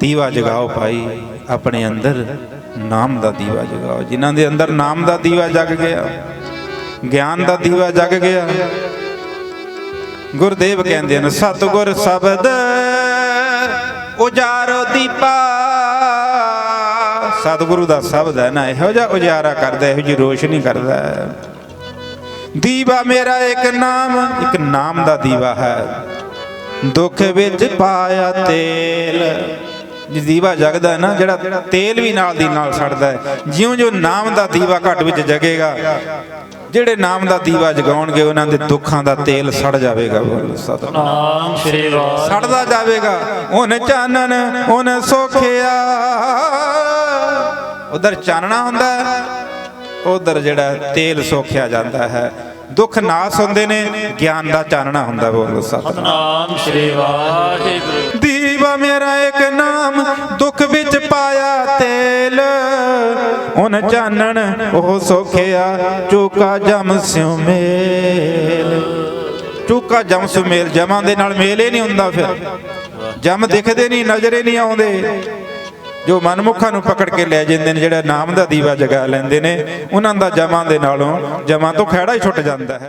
ਦੀਵਾ ਜਗਾਓ ਭਾਈ, ਆਪਣੇ ਅੰਦਰ ਨਾਮ ਦਾ ਦੀਵਾ ਜਗਾਓ। ਜਿਨ੍ਹਾਂ ਦੇ ਅੰਦਰ ਨਾਮ ਦਾ ਦੀਵਾ ਜਗ ਗਿਆ, ਗਿਆਨ ਦਾ ਦੀਵਾ ਜਗ ਗਿਆ, ਗੁਰਦੇਵ ਕਹਿੰਦੇ ਨੇ ਸਤਿਗੁਰ ਸ਼ਬਦ ਉਜਾਰੋ ਦੀਪਾ। ਸਤਿਗੁਰੂ ਦਾ ਸ਼ਬਦ ਹੈ ਨਾ, ਇਹੋ ਜਿਹਾ ਉਜਾਰਾ ਕਰਦਾ, ਇਹੋ ਜਿਹੀ ਰੋਸ਼ਨੀ ਕਰਦਾ। ਦੀਵਾ ਮੇਰਾ ਇੱਕ ਨਾਮ ਇੱਕ ਨਾਮ ਦਾ ਦੀਵਾ ਹੈ। ਦੁੱਖ ਵਿੱਚ ਪਾਇਆ ਤੇਲ। ਦੀਵਾ ਜਗਦਾ ਹੈ ਨਾ ਜਿਹੜਾ ਤੇਲ ਵੀ ਨਾਲ ਦੀ ਨਾਲ ਸੜਦਾ ਹੈ। ਜਿਉਂ-ਜਿਉਂ ਨਾਮ ਦਾ ਦੀਵਾ ਘੱਟ ਵਿੱਚ ਜਗੇਗਾ ਜਿਹੜੇ ਨਾਮ ਦਾ ਦੀਵਾ ਜਗਾਉਣਗੇ ਉਹਨਾਂ ਦੇ ਦੁੱਖਾਂ ਦਾ ਤੇਲ ਸੜ ਜਾਵੇਗਾ। ਸਤਿਨਾਮ ਨਾਮ ਸ੍ਰੀ ਵਾਹਿਗੁਰੂ। ਸੜਦਾ ਜਾਵੇਗਾ। ਉਹਨ ਚਾਨਣ ਉਹਨ ਸੋਖਿਆ। ਉਧਰ ਚਾਨਣਾ ਹੁੰਦਾ ਹੈ ਉਧਰ ਜਿਹੜਾ ਤੇਲ ਸੋਖਿਆ ਜਾਂਦਾ ਹੈ। ਦੁੱਖ ਨਾਸ ਹੁੰਦੇ ਨੇ ਗਿਆਨ ਦਾ ਚਾਨਣਾ ਹੁੰਦਾ ਬੋਲ ਸਤਿਨਾਮ। ਨਾਮ ਸ੍ਰੀ ਵਾਹਿਗੁਰੂ। ਦੀਵਾ ਮੇਰਾ ਨਾਮ ਦੁੱਖ ਵਿੱਚ ਪਾਇਆ ਤੇਲ। ਉਹਨ ਚਾਨਣ ਉਹ ਸੋਖਿਆ, ਚੂਕਾ ਜਮ ਸਿਉ ਮੇਲ ਚੂਕਾ ਜਮ ਸਿਉ ਮੇਲ ਜਮਾਂ ਦੇ ਨਾਲ ਮੇਲ ਹੀ ਨਹੀਂ ਹੁੰਦਾ ਫਿਰ। ਜਮ ਦਿਖਦੇ ਨਹੀਂ, ਨਜ਼ਰੇ ਨਹੀਂ ਆਉਂਦੇ। ਜੋ ਮਨਮੁਖਾਂ ਨੂੰ ਪਕੜ ਕੇ ਲੈ ਜਾਂਦੇ ਨੇ, ਜਿਹੜਾ ਨਾਮ ਦਾ ਦੀਵਾ ਜਗਾ ਲੈਂਦੇ ਨੇ, ਉਹਨਾਂ ਦਾ ਜਮਾਂ ਦੇ ਨਾਲੋਂ ਜਮਾਂ ਤੋਂ ਖਹਿੜਾ ਹੀ ਛੁੱਟ ਜਾਂਦਾ ਹੈ।